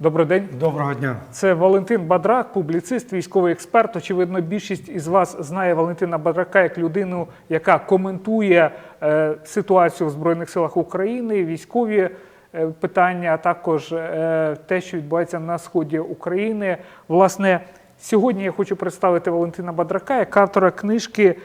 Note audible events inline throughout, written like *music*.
Добрий день. Доброго дня. Це Валентин Бадрак, публіцист, військовий експерт. Очевидно, більшість із вас знає Валентина Бадрака як людину, яка коментує е, ситуацію в Збройних силах України, військові е, питання, а також е, те, що відбувається на сході України. Власне, сьогодні я хочу представити Валентина Бадрака як автора книжки.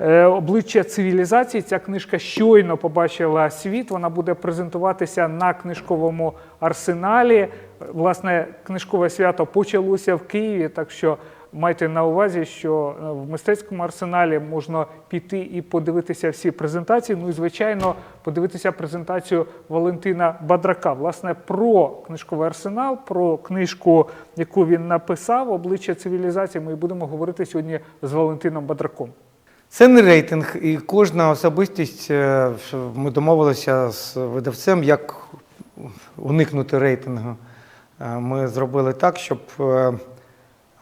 Е, Обличчя цивілізації. Ця книжка щойно побачила світ. Вона буде презентуватися на книжковому арсеналі. Власне, книжкове свято почалося в Києві, так що майте на увазі, що е, в мистецькому арсеналі можна піти і подивитися всі презентації. Ну і звичайно, подивитися презентацію Валентина Бадрака. Власне, про книжковий арсенал, про книжку, яку він написав, обличчя цивілізації. Ми будемо говорити сьогодні з Валентином Бадраком. Це не рейтинг, і кожна особистість. е, Ми домовилися з видавцем, як уникнути рейтингу. Е, Ми зробили так, щоб е,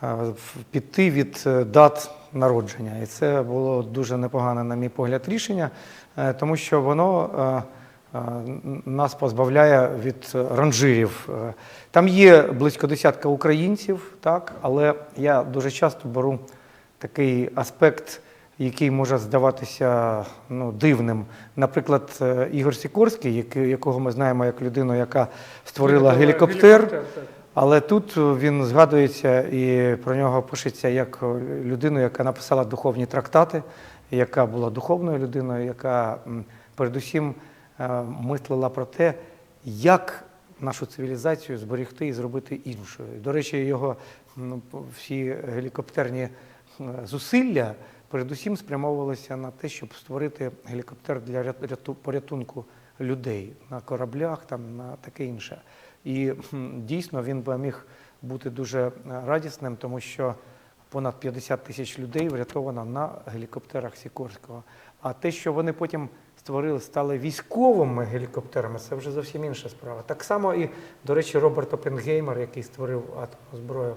е, піти від дат народження. І це було дуже непогане, на мій погляд, рішення, тому що воно нас позбавляє від ранжирів. Там є близько десятка українців, так, але я дуже часто беру такий аспект, який може здаватися ну, дивним. Наприклад, е, Ігор Сікорський, якого ми знаємо як людину, яка створила гелікоптер. Але тут він згадується і про нього пишеться як людину, яка написала духовні трактати, яка була духовною людиною, яка передусім е, мислила про те, як нашу цивілізацію зберегти і зробити іншою. До речі, його ну, всі гелікоптерні е, зусилля передусім спрямовувалися на те, щоб створити гелікоптер для порятунку людей на кораблях, там на таке інше. І дійсно він би міг бути дуже е, радісним, тому що понад 50 тисяч людей врятовано на гелікоптерах Сікорського. А те, що вони потім створили, стали військовими гелікоптерами, це вже зовсім інша справа. Так само і, до речі, Роберт Опенгеймер, який створив атомну зброю,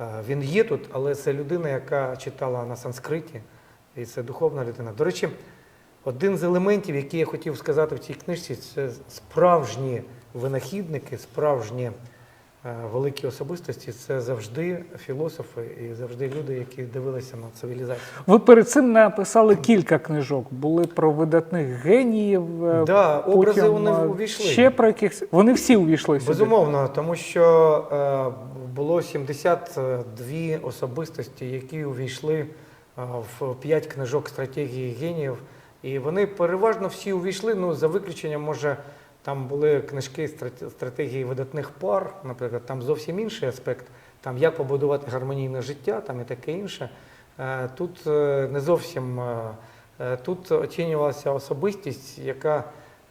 він є тут, але це людина, яка читала на санскриті, і це духовна людина. До речі, один з елементів, який я хотів сказати в цій книжці, це справжні винахідники, справжні е, великі особистості. Це завжди філософи і завжди люди, які дивилися на цивілізацію. Ви перед цим написали кілька книжок. Були про видатних геніїв. е, Да, образи вони е, увійшли. Ще про якихось. Вони всі увійшли сюди. Безумовно, тому що е, було 72 особистості, які увійшли е, в 5 книжок стратегії геніїв. І вони переважно всі увійшли, ну за виключенням, може, там були книжки страт- стратегії видатних пар, наприклад, там зовсім інший аспект, там як побудувати гармонійне життя, там і таке інше. Е, Тут е, не зовсім е, тут оцінювалася особистість, яка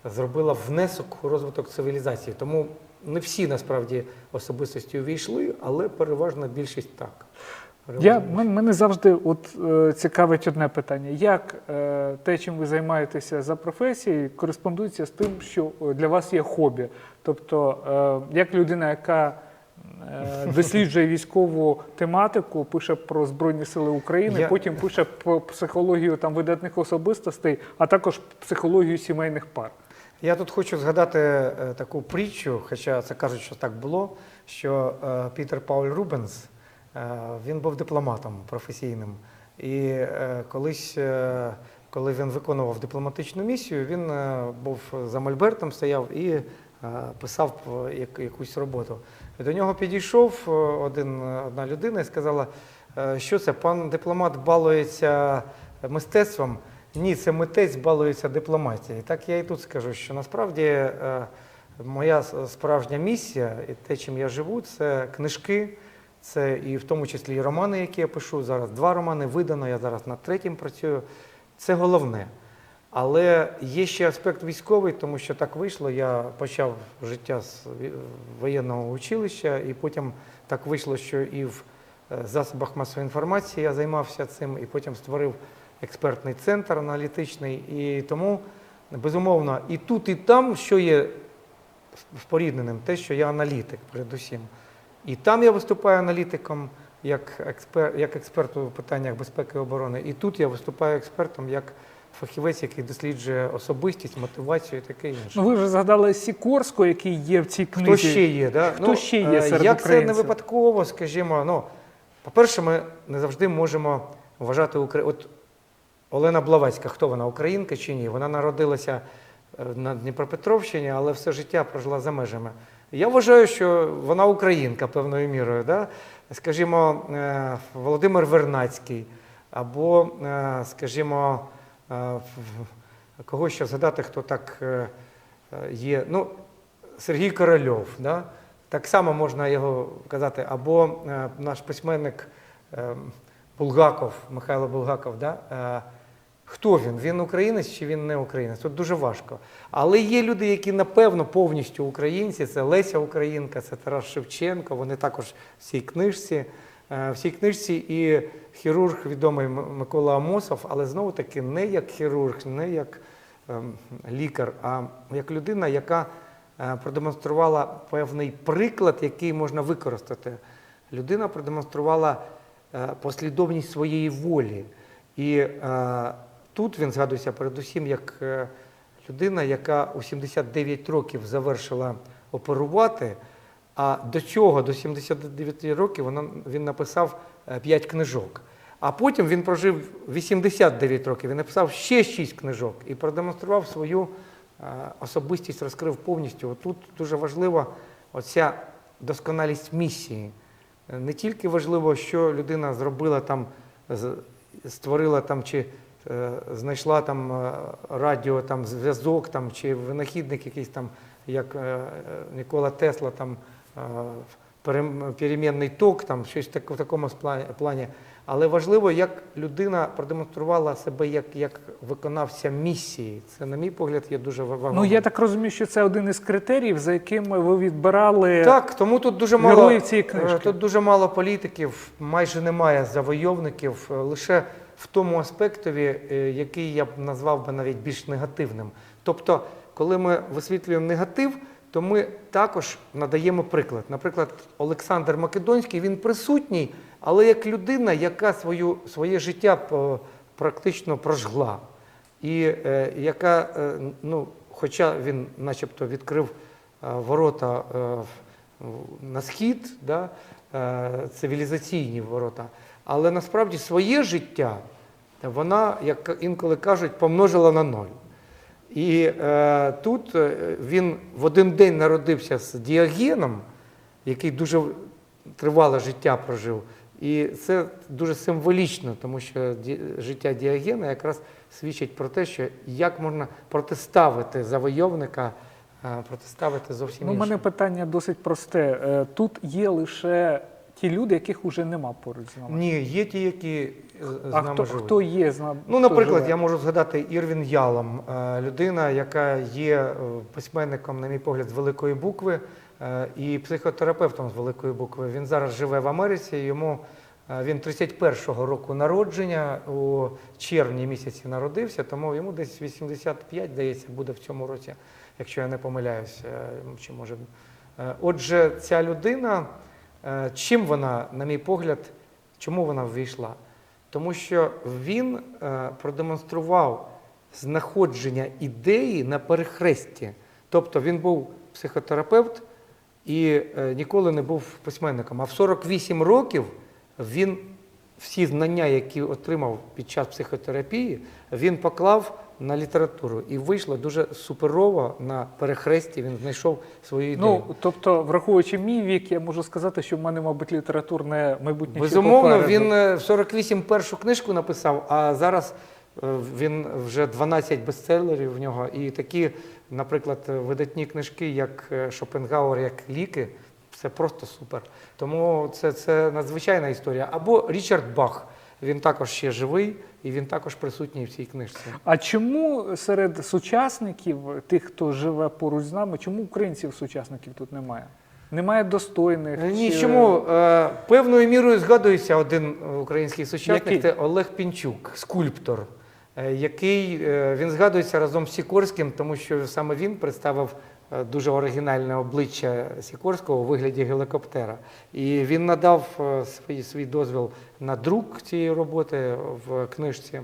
зробила внесок у розвиток цивілізації. Тому не всі насправді особистості увійшли, але переважна більшість так. Я, мене завжди от, е, цікавить одне питання: як е, те, чим ви займаєтеся за професією, кореспондується з тим, що е, для вас є хобі? Тобто, е, як людина, яка е, досліджує військову тематику, пише про Збройні Сили України, Я- потім пише про психологію там, видатних особистостей, а також психологію сімейних пар. Я тут хочу згадати е, таку притчу, хоча це кажуть, що так було, що е, Пітер Пауль Рубенс, він був дипломатом професійним. І е, колись, е, коли він виконував дипломатичну місію, він е, був за Мольбертом, стояв і е, писав е, якусь роботу. До нього підійшов е, один, одна людина і сказала, е, що це, пан дипломат балується мистецтвом. Ні, це митець балується дипломатією. Так я і тут скажу, що насправді е, моя справжня місія і те, чим я живу, це книжки, це і в тому числі і романи, які я пишу. Зараз два романи видано, я зараз над третім працюю. Це головне. Але є ще аспект військовий, тому що так вийшло. Я почав життя з воєнного училища, і потім так вийшло, що і в е, засобах масової інформації я займався цим, і потім створив експертний центр аналітичний. І тому, безумовно, і тут, і там, що є спорідненим, те, що я аналітик, передусім. І там я виступаю аналітиком як експерт, як експерт у питаннях безпеки і оборони. І тут я виступаю експертом як фахівець, який досліджує особистість, мотивацію і таке інше. Ну ви вже згадали Сікорського, який є в цій книзі. Хто ще є? Да? Хто ще є е, серед Як це не випадково, скажімо, ну, по-перше, ми не завжди можемо вважати Україну. От Олена Блавацька, хто вона, українка чи ні? Вона народилася е, на Дніпропетровщині, але все життя прожила за межами. Я вважаю, що вона українка певною мірою. Да? Скажімо, е, Володимир Вернацький, або, е, скажімо, е, кого ще згадати, хто так є. Ну, Сергій Корольов, да? так само можна його казати, або наш письменник е, Булгаков, Михайло Булгаков. Да? Хто він? Він українець чи він не українець? Тут дуже важко. Але є люди, які напевно повністю українці. Це Леся Українка, це Тарас Шевченко. Вони також в цій книжці. Е, В цій книжці і хірург відомий Микола Амосов, але знову таки не як хірург, не як ем, лікар, а як людина, яка е, продемонструвала певний приклад, який можна використати. Людина продемонструвала е, послідовність своєї волі. І тут він згадується передусім як е, людина, яка у 79 років завершила оперувати. А до цього, до 79 років, вона, він написав 5 книжок. А потім він прожив 89 років, він написав ще 6 книжок і продемонстрував свою е, особистість, розкрив повністю. Отут дуже важлива оця досконалість місії. Е, Не тільки важливо, що людина зробила там, створила там чи е, знайшла там е, радіо, там зв'язок, там чи винахідник якийсь там, як е, е, Нікола Тесла, там е, перемінний ток, там щось в такому плані. Але важливо, як людина продемонструвала себе як, як виконавця місії. Це, на мій погляд, є дуже вагомо. Ну я так розумію, що це один із критеріїв, за якими ви відбирали Так, тому тут дуже мало цієї книжки. е, Тут дуже мало політиків, майже немає завойовників, е, лише в тому аспектові, е, який я б назвав би навіть більш негативним. Тобто, коли ми висвітлюємо негатив, то ми також надаємо приклад. Наприклад, Олександр Македонський він присутній, але як людина, яка свою, своє життя е, практично прожгла і е, яка, ну, хоча він начебто відкрив ворота на схід, да, цивілізаційні ворота, але насправді своє життя вона, як інколи кажуть, помножила на ноль. І е, тут е, він в один день народився з діагеном, який дуже тривале життя прожив. І це дуже символічно, тому що життя діагена якраз свідчить про те, що як можна протиставити завойовника, е, протиставити зовсім Ну, у мене питання досить просте. Е, Тут є лише ті люди, яких уже нема поруч з нами. Ні, є ті, які з, з а нами хто, живуть. хто є з нами? Ну, наприклад, живе? я можу згадати Ірвін Ялом, е, людина, яка є е, письменником, на мій погляд, з великої букви е, і психотерапевтом з великої букви. Він зараз живе в Америці. Йому е, він 31-го року народження у червні місяці народився, тому йому десь 85, здається, буде в цьому році, якщо я не помиляюсь. е, Чи може. Е, Отже, ця людина, е, чим вона, на мій погляд, чому вона ввійшла? Тому що він е, продемонстрував знаходження ідеї на перехресті. Тобто він був психотерапевт і е, ніколи не був письменником. А в 48 років він всі знання, які отримав під час психотерапії, він поклав на літературу. І вийшло дуже суперово на перехресті. Він знайшов свою ідею. Ну, тобто, враховуючи мій вік, я можу сказати, що в мене, мабуть, літературне майбутнє Безумовно, попереду. він е, в 48 першу книжку написав, а зараз е, він вже 12 бестселерів в нього. І такі, наприклад, видатні книжки, як е, Шопенгауер, як ліки, це просто супер. Тому це, це надзвичайна історія. Або Річард Бах. Він також ще живий і він також присутній в цій книжці. А чому серед сучасників, тих, хто живе поруч з нами, чому українців сучасників тут немає? Немає достойних? Е, Ні, чи- чому е, певною мірою згадується один український сучасник, це Олег Пінчук, скульптор, е, який е, він згадується разом з Сікорським, тому що саме він представив дуже оригінальне обличчя Сікорського у вигляді гелікоптера. І він надав е, свій, свій дозвіл на друк цієї роботи в книжці.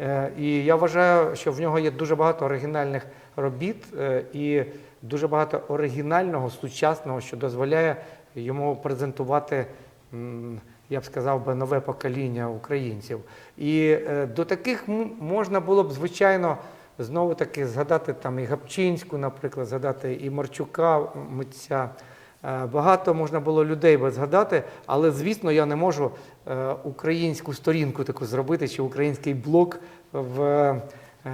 Е, І я вважаю, що в нього є дуже багато оригінальних робіт е, і дуже багато оригінального, сучасного, що дозволяє йому презентувати, я б сказав би, нове покоління українців. І е, до таких можна було б, звичайно, знову таки згадати там і Гапчинську, наприклад, згадати і Марчука, митця. Е, Багато можна було людей би згадати, але звісно, я не можу е, українську сторінку таку зробити чи український блок в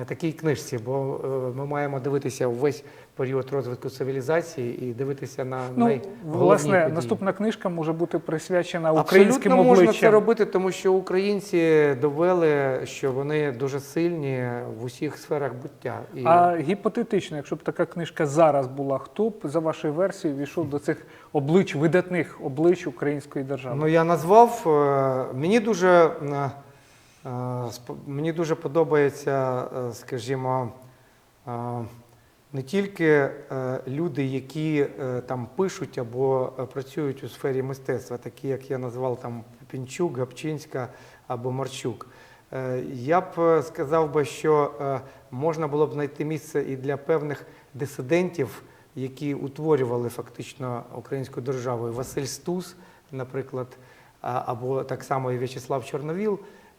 такій книжці, бо е, ми маємо дивитися увесь період розвитку цивілізації і дивитися на Ну, найголовніші власне, події. наступна книжка може бути присвячена Абсолютно українським можна це робити, тому що українці довели, що вони дуже сильні в усіх сферах буття. І... А гіпотетично, якщо б така книжка зараз була, хто б за вашою версією війшов до цих облич, видатних облич української держави? Ну, я назвав. е, Мені дуже, е, е, мені дуже подобається, е, скажімо, не тільки е, люди, які е, там пишуть або працюють у сфері мистецтва, такі як я назвав там Пінчук, Гапчинська або Марчук. Я б сказав би, що можна було б знайти місце і для певних дисидентів, які утворювали фактично українську державу. Василь Стус, наприклад, або так само і В'ячеслав Чорновіл,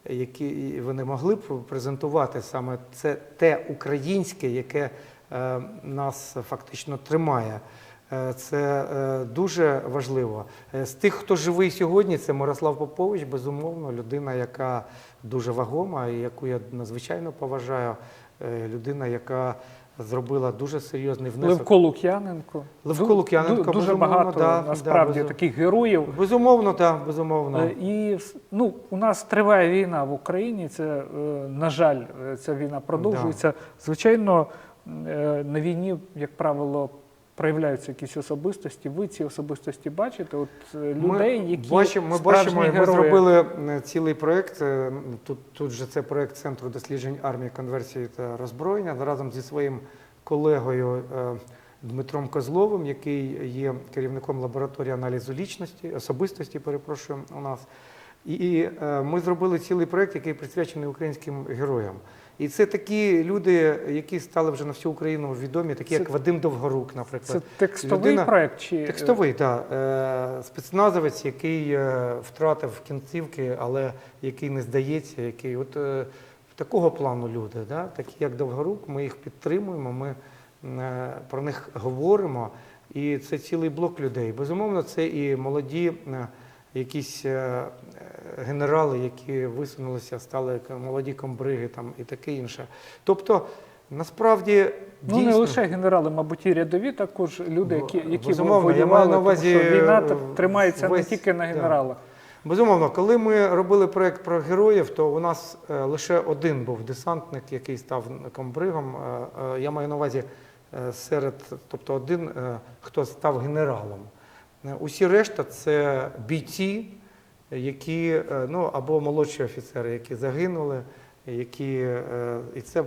які вони могли б презентувати саме це те українське, яке е, нас фактично тримає. Е, Це е, дуже важливо. З тих, хто живий сьогодні, це Мирослав Попович, безумовно, людина, яка дуже вагома і яку я надзвичайно поважаю. Людина, яка зробила дуже серйозний внесок. Левко Лук'яненко. Левко Лук'яненко, дуже багато да, насправді да, таких героїв. Безумовно, так, безумовно. Е, І ну, у нас триває війна в Україні. Це, е, на жаль, е, ця війна продовжується. Звичайно, е, на війні, як правило, проявляються якісь особистості. Ви ці особистості бачите? От е, людей, які бачимо, ми бачимо, і ми зробили е, цілий проєкт. е, Тут, тут же це проєкт Центру досліджень армії, конверсії та роззброєння разом зі своїм колегою Дмитром Козловим, який є керівником лабораторії аналізу лічності, особистості, перепрошую, у нас. І, ми зробили цілий проєкт, який присвячений українським героям. І це такі люди, які стали вже на всю Україну відомі, такі Це- як Вадим Довгорук, наприклад. Це текстовий Людина- проект чи Текстовий, так. Е, Спецназовець, який е, втратив кінцівки, але який не здається, який от е, такого плану люди, да? такі як Довгорук, ми їх підтримуємо, ми е, про них говоримо. І це цілий блок людей. Безумовно, це і молоді е, якісь е, генерали, які висунулися, стали молоді комбриги там, і таке інше. Тобто, насправді, Ну, не лише генерали, мабуть, і рядові, також люди, які, які Безумовно, я воювали, маю на увазі, тому що війна е, тримається весь- не тільки на да. генералах. Безумовно, коли ми робили проєкт про героїв, то у нас е, лише один був десантник, який став комбригом. Я маю на увазі серед, тобто один, хто став генералом. Е, Усі решта це бійці, які е, ну або молодші офіцери, які загинули, які е, і це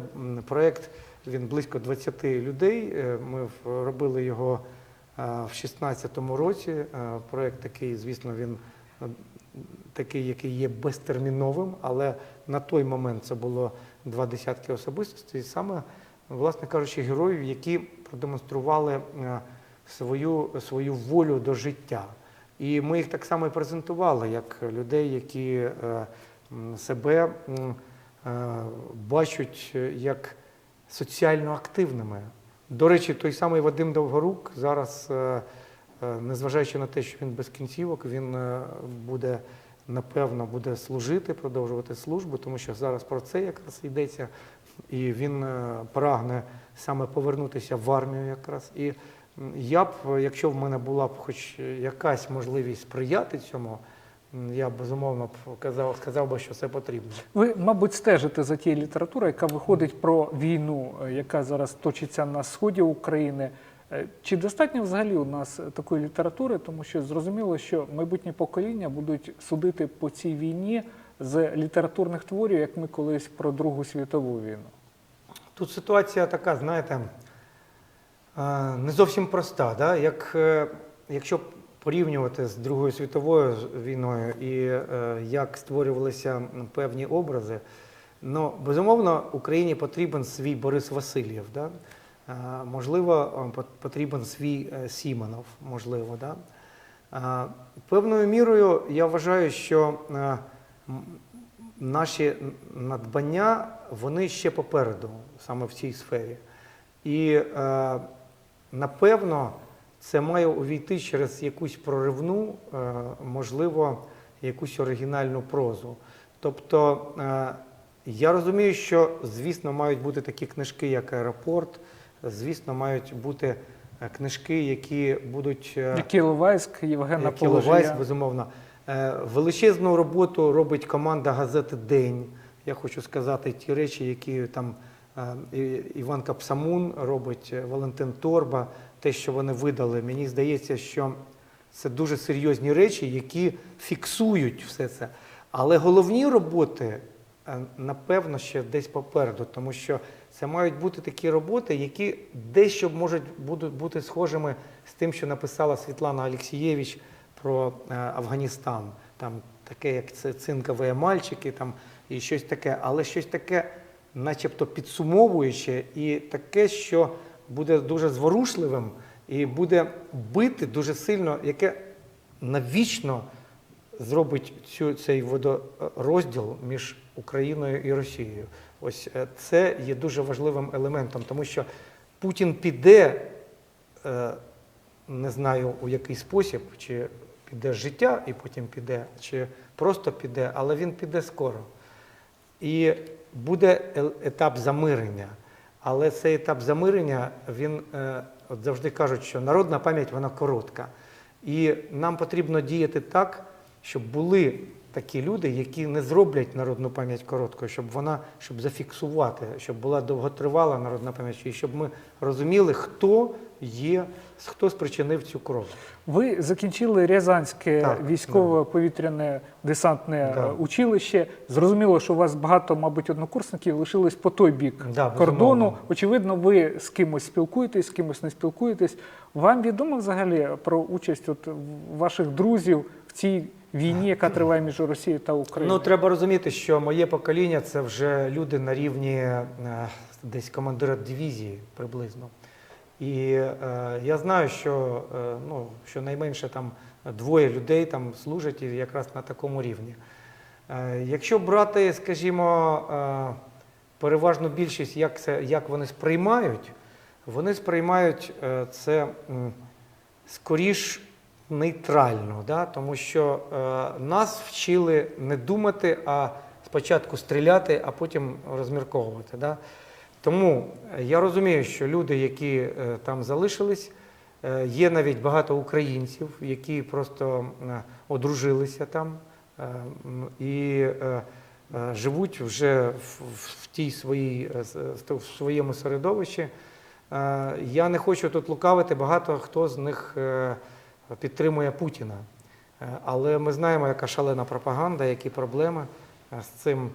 проєкт. Він близько 20 людей. Ми робили його в 16-му році. Проєкт такий, звісно, він такий, який є безтерміновим, але на той момент це було два десятки особистостей, саме, власне кажучи, героїв, які продемонстрували свою, свою волю до життя. І ми їх так само і презентували, як людей, які е, себе е, бачать е, як соціально активними. До речі, той самий Вадим Довгорук зараз, незважаючи на те, що він без кінцівок, він буде, напевно, буде служити, продовжувати службу, тому що зараз про це якраз йдеться. І він прагне саме повернутися в армію якраз. І я б, якщо в мене була б хоч якась можливість сприяти цьому, я б безумовно б казав, сказав би, що це потрібно. Ви, мабуть, стежите за тією літературою, яка виходить про війну, е, яка зараз точиться на сході України. Е, Чи достатньо взагалі у нас такої літератури, тому що зрозуміло, що майбутні покоління будуть судити по цій війні з літературних творів, як ми колись про Другу світову війну? Тут ситуація така, знаєте, не зовсім проста. Да? Як, е, якщо порівнювати з Другою світовою війною і е, як створювалися певні образи, Ну, безумовно, Україні потрібен свій Борис Васильєв. Да? Можливо, е, потрібен свій Сімонов, можливо. Да? Певною мірою я вважаю, що наші надбання вони ще попереду, саме в цій сфері. І напевно, це має увійти через якусь проривну, е, можливо, якусь оригінальну прозу. Тобто е, я розумію, що, звісно, мають бути такі книжки, як Аеропорт, звісно, мають бути е, книжки, які будуть. е, Як Іловайськ, Євгена Положія. безумовно. Величезну роботу робить команда газети День. Я хочу сказати ті речі, які там Іван Капсамун робить, е, Валентин Торба, те, що вони видали. Мені здається, що це дуже серйозні речі, які фіксують все це. Але головні роботи, е, напевно, ще десь попереду, тому що це мають бути такі роботи, які дещо можуть будуть бути схожими з тим, що написала Світлана Олексієвич про е, Афганістан. Там таке, як це цинкові мальчики, там і щось таке, але щось таке, начебто підсумовуюче, і таке, що буде дуже зворушливим і буде бити дуже сильно, яке навічно зробить цю, цей водорозділ між Україною і Росією. Ось е, це є дуже важливим елементом, тому що Путін піде, е, не знаю у який спосіб, чи піде життя і потім піде, чи просто піде, але він піде скоро. І буде етап замирення. Але цей етап замирення, він е, от завжди кажуть, що народна пам'ять вона коротка. І нам потрібно діяти так, щоб були такі люди, які не зроблять народну пам'ять короткою, щоб вона щоб зафіксувати, щоб була довготривала народна пам'ять, і щоб ми розуміли, хто є, хто спричинив цю кров. Ви закінчили Рязанське військово-повітряне десантне Да. е, училище. Зрозуміло, що у вас багато, мабуть, однокурсників лишились по той бік Да, кордону. безумовно. Очевидно, ви з кимось спілкуєтесь, з кимось не спілкуєтесь. Вам відомо взагалі про участь от ваших друзів в цій війні, яка триває між Росією та Україною? Ну, треба розуміти, що моє покоління це вже люди на рівні е, десь командира дивізії приблизно. І е, я знаю, що е, ну, щонайменше там двоє людей там служать і якраз на такому рівні. Е, якщо брати, скажімо, е, переважну більшість, як, це, як вони сприймають, вони сприймають е, це м, скоріш нейтрально, да? тому що е, нас вчили не думати, а спочатку стріляти, а потім розмірковувати. Да? Тому е, я розумію, що люди, які е, там залишились, е, є навіть багато українців, які просто е, одружилися там е, і е, е, живуть вже в, в тій своїй, е, в своєму середовищі. Е, Я не хочу тут лукавити, багато хто з них е, підтримує Путіна. Е, Але ми знаємо, яка шалена пропаганда, які проблеми е, з цим.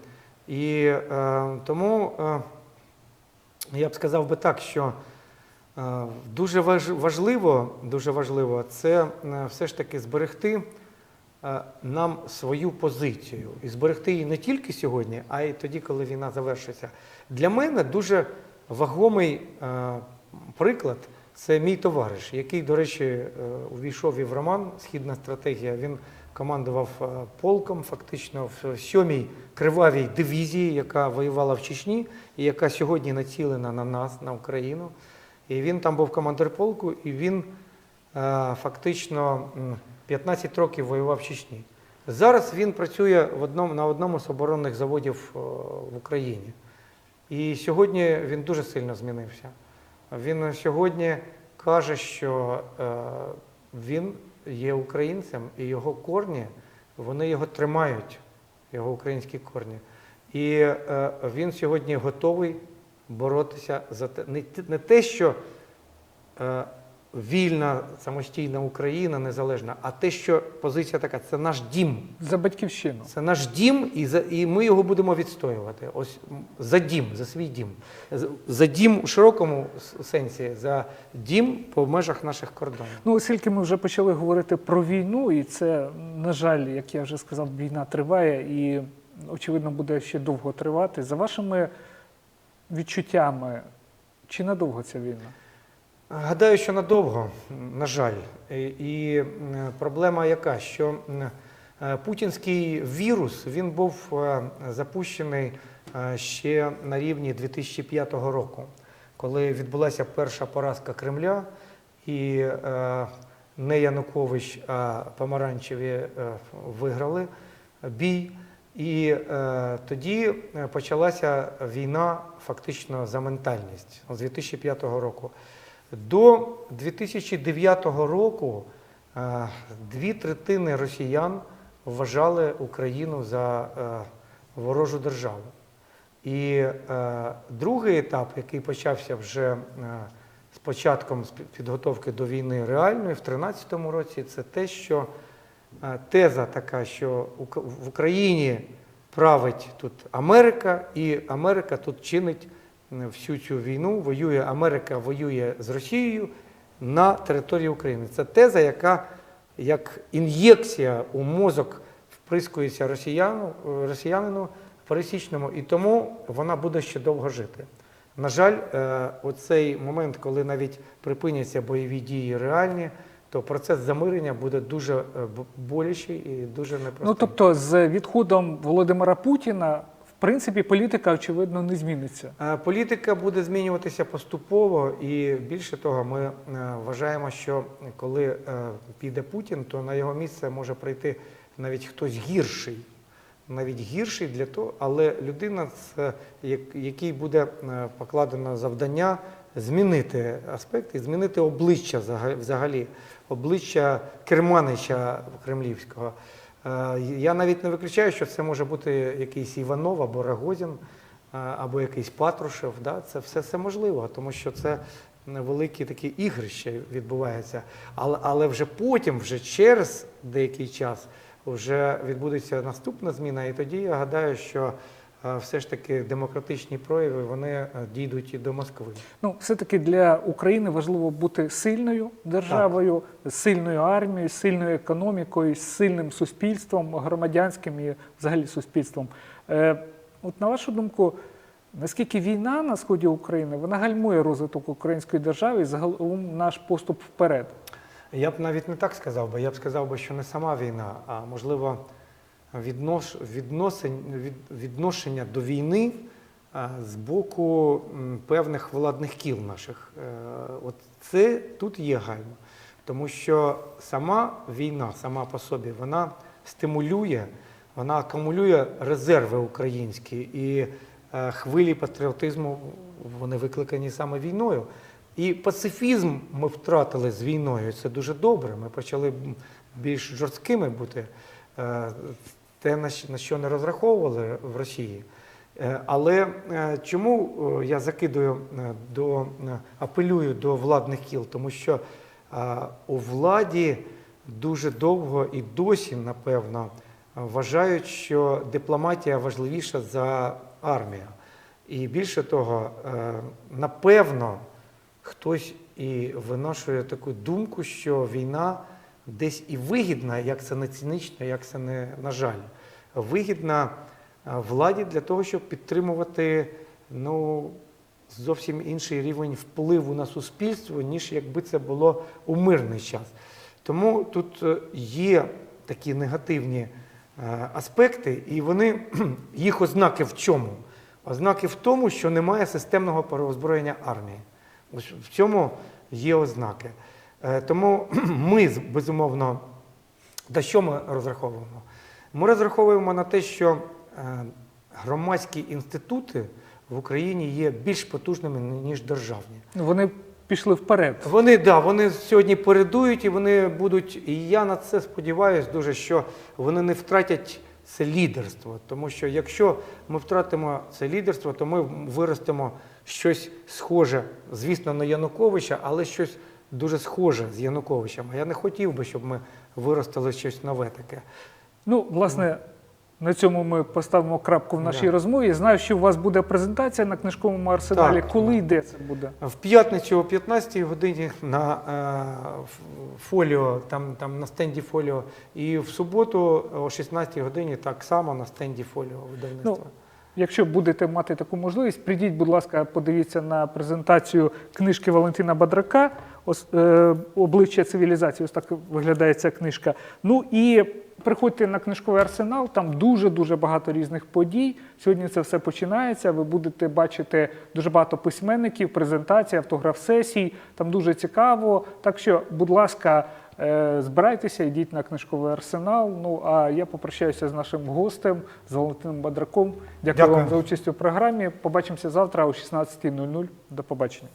І е, тому е, я б сказав би так, що е, дуже важ- важливо, дуже важливо це е, все ж таки зберегти е, нам свою позицію і зберегти її не тільки сьогодні, а й тоді, коли війна завершиться. Для мене дуже вагомий е, приклад це мій товариш, який, до речі, е, увійшов і в роман Східна стратегія. Він командував е, полком, фактично в сьомій кривавій дивізії, яка воювала в Чечні, і яка сьогодні націлена на нас, на Україну. І він там був командир полку, і він е, фактично 15 років воював в Чечні. Зараз він працює в одному, на одному з оборонних заводів в Україні. І сьогодні він дуже сильно змінився. Він сьогодні каже, що е, він є українцем, і його корні, вони його тримають, його українські корні. І е, він сьогодні готовий боротися за те, не, те- що е, вільна самостійна Україна незалежна, а те, що позиція така, це наш дім. За батьківщину. Це наш дім, і, за, і ми його будемо відстоювати. Ось за дім, за свій дім. За, дім у широкому сенсі, за дім по межах наших кордонів. Ну, оскільки ми вже почали говорити про війну, і це, на жаль, як я вже сказав, війна триває, і очевидно, буде ще довго тривати. За вашими відчуттями, чи надовго ця війна? Гадаю, що надовго, на жаль. І, проблема яка? Що е, путінський вірус він був е, запущений е, ще на рівні 2005 року, коли відбулася перша поразка Кремля, і не Янукович, а помаранчеві виграли бій. І е, тоді почалася війна фактично за ментальність з 2005 року. До 2009 року е, дві третини росіян вважали Україну за е, ворожу державу. І е, другий етап, який почався вже з початком підготовки до війни реальної в 2013 році, це те, що теза така, що в Україні править тут Америка, і Америка тут чинить всю цю війну, воює Америка воює з Росією на території України. Це теза, яка як ін'єкція у мозок вприскується росіяну, е, росіянину пересічному, і тому вона буде ще довго жити. На жаль, е, оцей момент, коли навіть припиняться бойові дії реальні, то процес замирення буде дуже е, болячий і дуже непростий. Ну тобто, з відходом Володимира Путіна, принципі, політика, очевидно, не зміниться. Е, Політика буде змінюватися поступово, і більше того, ми е, вважаємо, що коли е, піде Путін, то на його місце може прийти навіть хтось гірший. Навіть гірший для того, але людина, якій буде покладено завдання змінити аспекти, змінити обличчя взага- взагалі, обличчя керманича кремлівського. Е, Я навіть не виключаю, що це може бути якийсь Іванов або Рагозін, е, або якийсь Патрушев. Да? Це все, все можливо, тому що це великі такі ігрища відбуваються. Але, але вже потім, вже через деякий час, вже відбудеться наступна зміна, і тоді я гадаю, що все ж таки демократичні прояви вони е, дійдуть і до Москви. Ну, все-таки для України важливо бути сильною державою, з сильною армією, сильною економікою, сильним суспільством, громадянським і взагалі суспільством. Е, от на вашу думку, наскільки війна на сході України вона гальмує розвиток української держави і загалом наш поступ вперед? Я б навіть не так сказав би. Я б сказав би, що не сама війна, а можливо відношення до війни а, з боку певних владних кіл наших. Е, От це тут є гальма. Тому що сама війна, сама по собі, вона стимулює, вона акумулює резерви українські і е, хвилі патріотизму вони викликані саме війною. І пацифізм ми втратили з війною. Це дуже добре. Ми почали більш жорсткими бути. Е, Те, на що не розраховували в Росії. Е, Але е, чому я закидую до апелюю до владних кіл? Тому що у владі дуже довго і досі, напевно, вважають, що дипломатія важливіша за армію. І більше того, напевно, хтось і виношує таку думку, що війна десь і вигідна, як це не цинічно, як це не на жаль, вигідна е, владі для того, щоб підтримувати ну, зовсім інший рівень впливу на суспільство, ніж якби це було у мирний час. Тому тут е, є такі негативні е, аспекти, і вони *clears throat* їх ознаки в чому? Ознаки в тому, що немає системного переозброєння армії. Ось в цьому є ознаки. Е, Тому *clears throat* ми, безумовно, на що ми розраховуємо? Ми розраховуємо на те, що е, громадські інститути в Україні є більш потужними, ніж державні. Ну, Вони пішли вперед. Вони да, вони сьогодні передують і вони будуть. І я на це сподіваюся дуже, що вони не втратять це лідерство. Тому що якщо ми втратимо це лідерство, то ми виростемо щось схоже, звісно, на Януковича, але щось дуже схоже з Януковичем. Я не хотів би, щоб ми виростили щось нове таке. Ну, власне, На цьому ми поставимо крапку в нашій Да. розмові. Знаю, що у вас буде презентація на книжковому арсеналі. Так. Коли йде це буде? В п'ятницю о 15 годині на е, фоліо, там, там на стенді фоліо, і в суботу о 16 годині так само на стенді фоліо видавництва. Ну, Якщо будете мати таку можливість, прийдіть, будь ласка, подивіться на презентацію книжки Валентина Бадрака е, Обличчя цивілізації. Ось так виглядає ця книжка. Ну і приходьте на книжковий арсенал, там дуже дуже багато різних подій. Сьогодні це все починається. Ви будете бачити дуже багато письменників, презентацій, автограф-сесій. Там дуже цікаво. Так що, будь ласка. Е, Збирайтеся, йдіть на книжковий арсенал. Ну а я попрощаюся з нашим гостем, з Валентином Бадраком. Дякую, Дякую. вам за участь у програмі. Побачимося завтра о 16.00. До побачення.